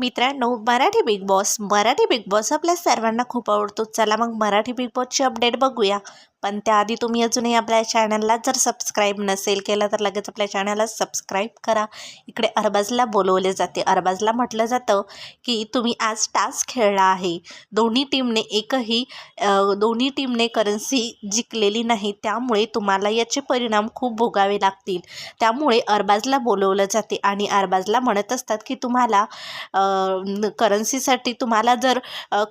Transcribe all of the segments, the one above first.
मित्रांनो Marathi big boss Marathi big boss आपल्या सर्वांना खूप आवडतो. चला मग मराठी बिग बॉसची अपडेट बघूया. पण त्याआधी तुम्ही अजूनही आपल्या चॅनलला जर सबस्क्राईब नसेल केलं तर लगेच आपल्या चॅनलला सबस्क्राईब करा. इकडे अरबाजला बोलवले जाते. अरबाजला म्हटलं जातं की तुम्ही आज टास्क खेळला आहे. दोन्ही टीमने एकही दोन्ही टीमने करन्सी जिंकलेली नाही. त्यामुळे तुम्हाला याचे परिणाम खूप भोगावे लागतील. त्यामुळे अरबाजला बोलवलं जाते आणि अरबाजला म्हणत असतात की तुम्हाला करन्सीसाठी तुम्हाला जर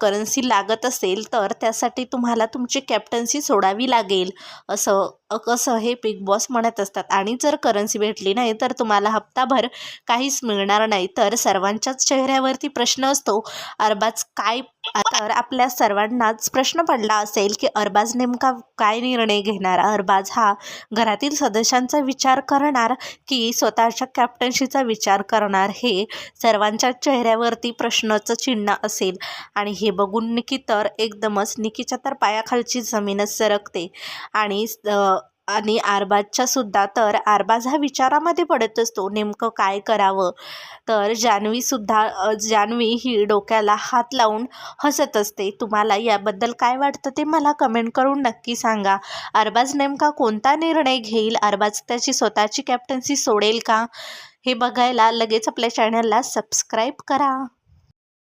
करन्सी लागत असेल तर त्यासाठी तुम्हाला तुमची कॅप्टन्सी सोडावी करावी लागेल असं कसं हे बिग बॉस म्हणत असतात. आणि जर करन्सी भेटली नाही तर तुम्हाला हप्ताभर काहीच मिळणार नाही. तर सर्वांच्याच चेहऱ्यावरती प्रश्न असतो अरबाज काय तर आपल्या सर्वांनाच प्रश्न पडला असेल की अरबाज नेमका काय निर्णय घेणार? अरबाज हा घरातील सदस्यांचा विचार करणार की स्वतःच्या कॅप्टन्शीचा विचार करणार? हे सर्वांच्या चेहऱ्यावरती प्रश्नाचं चिन्ह असेल. आणि हे बघून निकी तर एकदमच निकीच्या तर पायाखालची जमीनच सरकते. आणि आणि आरबाजच्या सुद्धा तर आरबाज हा विचारामध्ये पडत असतो नेमकं काय करावं? तर जान्हवीसुद्धा जान्हवी ही डोक्याला हात लावून हसत असते. तुम्हाला याबद्दल काय वाटतं ते मला कमेंट करून नक्की सांगा. अरबाज नेमका कोणता निर्णय घेईल? अरबाज त्याची स्वतःची कॅप्टन्सी सोडेल का? हे बघायला लगेच आपल्या चॅनलला सबस्क्राईब करा.